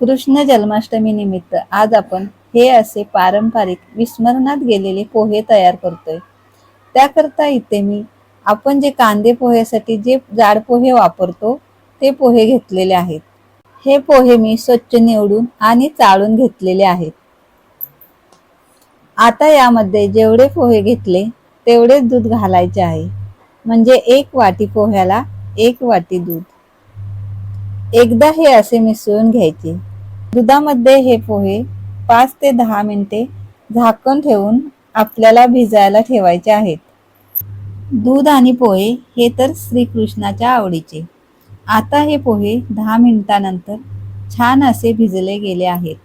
कृष्ण जन्माष्टमी निमित्त आज आपण हे असे पारंपरिक विस्मरणात गेलेले पोहे तयार करतोय. त्याकरता इथे मी आपण जे कांदे पोह्यासाठी जे जाड पोहे वापरतो ते पोहे घेतलेले आहेत. हे पोहे मी स्वच्छ निवडून आणि चाळून घेतलेले आहेत. आता यामध्ये जेवढे पोहे घेतले तेवढेच दूध घालायचे आहे. म्हणजे एक वाटी पोह्याला एक वाटी दूध. एकदा हे असे मिसळून घ्यायचे. दुधामध्ये हे पोहे पाच ते दहा मिनिटे झाकण ठेवून आपल्याला भिजायला ठेवायचे आहेत. दूध आणि पोहे हे तर श्रीकृष्णाच्या आवडीचे. आता हे पोहे दहा मिनिटानंतर छान असे भिजले गेले आहेत.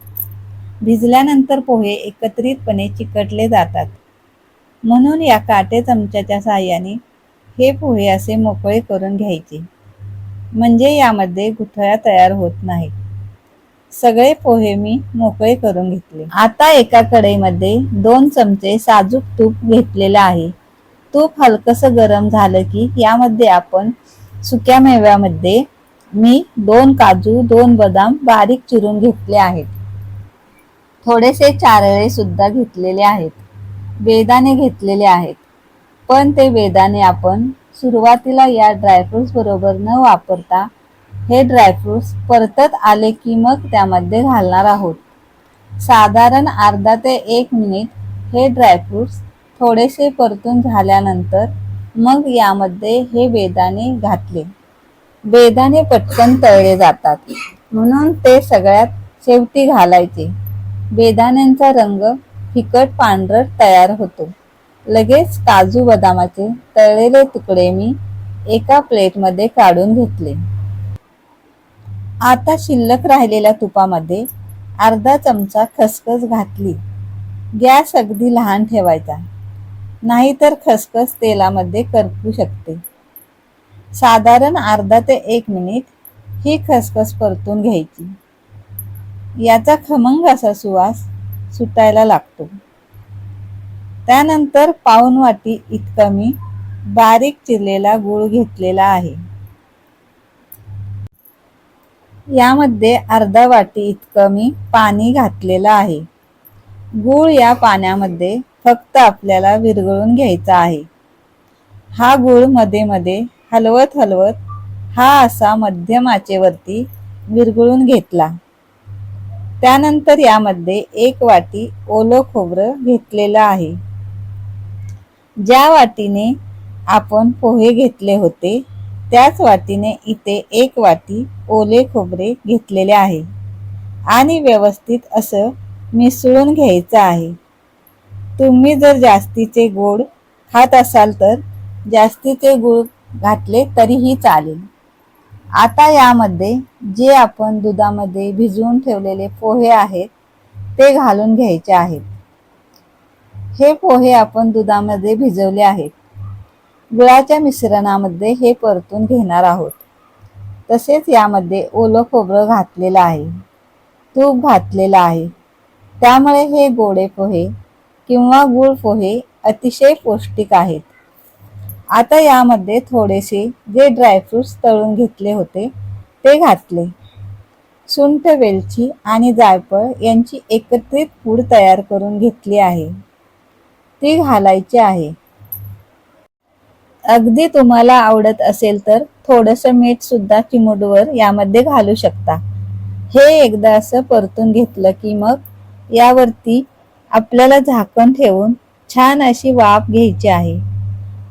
भिजल्यानंतर पोहे एकत्रितपणे चिकटले जातात. म्हणून या काटे चमच्याच्या साहाय्याने हे पोहे असे मोकळे करून घ्यायचे. म्हणजे यामध्ये गुठळ्या तयार होत नाहीत. सगळे पोहे मी मोकळे करून घेतले. आता एका कढईमध्ये दोन चमचे साजूक तूप घेतलेलं आहे. तूप हलकस गरम झालं की यामध्ये आपण सुक्या मेव्यामध्ये मी दोन काजू दोन बदाम बारीक चिरून घेतले आहेत. थोडेसे चारळे सुद्धा घेतलेले आहेत. वेदाने घेतलेले आहेत. पण ते वेदाने आपण सुरुवातीला या ड्रायफ्रुट्स बरोबर न वापरता हे ड्रायफ्रुट्स परतत आले की मग त्यामध्ये घालणार आहोत. साधारण अर्धा ते एक मिनिट हे ड्रायफ्रुट्स थोडेसे परतून झाल्यानंतर मग यामध्ये हे बेदाणे घातले. बेदाणे पटकन तळले जातात. म्हणून ते सगळ्यात शेवटी घालायचे. बेदाण्यांचा रंग फिकट पांढरट तयार होतो. लगेच काजू बदामाचे तळलेले तुकडे मी एका प्लेटमध्ये काढून घेतले. आता शिल्लक राहिलेल्या तुपामध्ये अर्धा चमचा खसखस घातली. गॅस अगदी लहान ठेवायचा. नाहीतर खसखस तेलामध्ये करपू शकते. साधारण अर्धा ते एक मिनिट ही खसखस परतून घ्यायची. याचा खमंग असा सुवास सुटायला लागतो. त्यानंतर पाऊन वाटी इतका मी बारीक चिरलेला गूळ घेतलेला आहे. यामध्ये अर्धा वाटी इतकं मी पाणी घातलेलं आहे. गूळ या पाण्यामध्ये फक्त आपल्याला विरघळून घ्यायचा आहे. हा गूळमध्ये मध्ये हलवत हलवत हा असा मध्यम आचेवरती विरघळून घेतला. त्यानंतर यामध्ये एक वाटी ओलं खोबरं घेतलेलं आहे. ज्या वाटीने आपण पोहे घेतले होते त्याच वाटीने इथे एक वाटी ओले खोबरे घेतलेले आहे. आणि व्यवस्थित असं मिसळून घ्यायचं आहे. तुम्ही जर जास्तीचे गोड खात असाल तर जास्तीचे गुळ घातले तरीही चालेल. आता यामध्ये जे आपण दुधामध्ये भिजवून ठेवलेले पोहे आहेत ते घालून घ्यायचे आहेत. हे पोहे आपण दुधामध्ये भिजवले आहेत. गुळाच्या मिश्रणामध्ये हे परतून घेणार आहोत. तसेच यामध्ये ओलं खोबरं घातलेलं आहे. तूप घातलेलं आहे. त्यामुळे हे गोडे पोहे किंवा गुळ पोहे अतिशय पौष्टिक आहेत. आता यामध्ये थोडेसे जे ड्रायफ्रूट्स तळून घेतले होते ते घातले. सुंठ वेलची आणि जायफळ यांची एकत्रित पूड तयार करून घेतली आहे. ती घालायची आहे. अगदी तुम्हाला आवडत असेल तर थोडंसं मीठ सुद्धा चिमुडवर यामध्ये घालू शकता. हे एकदा असं परतून घेतलं की मग यावरती आपल्याला झाकण ठेवून छान अशी वाफ घ्यायची आहे.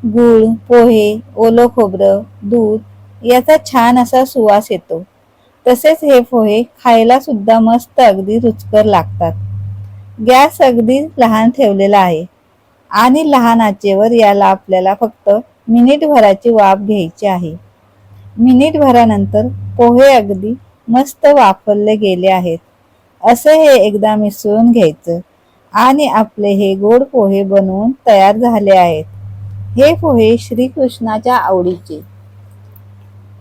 गूळ पोहे ओलं खोबरं दूध याचा छान असा सुवास येतो. तसेच हे पोहे खायला सुद्धा मस्त अगदी रुचकर लागतात. गॅस अगदी लहान ठेवलेला आहे. आणि लहान आचेवर याला आपल्याला फक्त मिनिटभराची वाफ घ्यायची आहे. मिनिटभरानंतर पोहे अगदी मस्त वापरले गेले आहेत. असं हे एकदा मिसळून घ्यायचं आणि आपले हे गोड पोहे बनवून तयार झाले आहेत. हे पोहे श्रीकृष्णाच्या आवडीचे.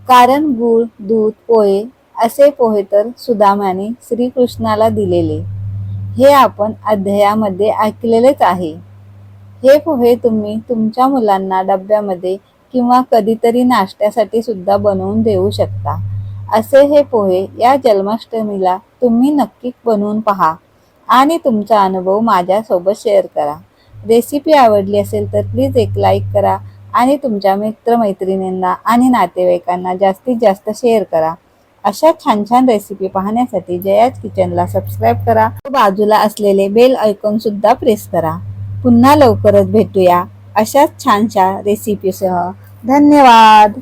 कारण गुळ दूध पोहे असे पोहे तर सुदामाने श्रीकृष्णाला दिलेले. हे आपण अध्यायामध्ये ऐकलेलेच आहे. हे पोहे तुम्ही तुमच्या मुलांना डब्यामध्ये किंवा कधीतरी नाश्त्यासाठी सुद्धा बनवून देऊ शकता. असे हे पोहे या जन्माष्टमीला तुम्ही नक्की बनवून पहा आणि तुमचा अनुभव माझ्यासोबत शेअर करा. रेसिपी आवडली असेल तर प्लीज एक लाईक करा आणि तुमच्या मित्रमैत्रिणींना आणि नातेवाईकांना जास्तीत जास्त शेअर करा. अशा छान छान रेसिपी पाहण्यासाठी जयाज किचनला सबस्क्राईब करा बाजूला असलेले बेल ऐकून सुद्धा प्रेस करा. पुन्हा लवकरच भेटूया अशाच छानशा रेसिपीसह धन्यवाद.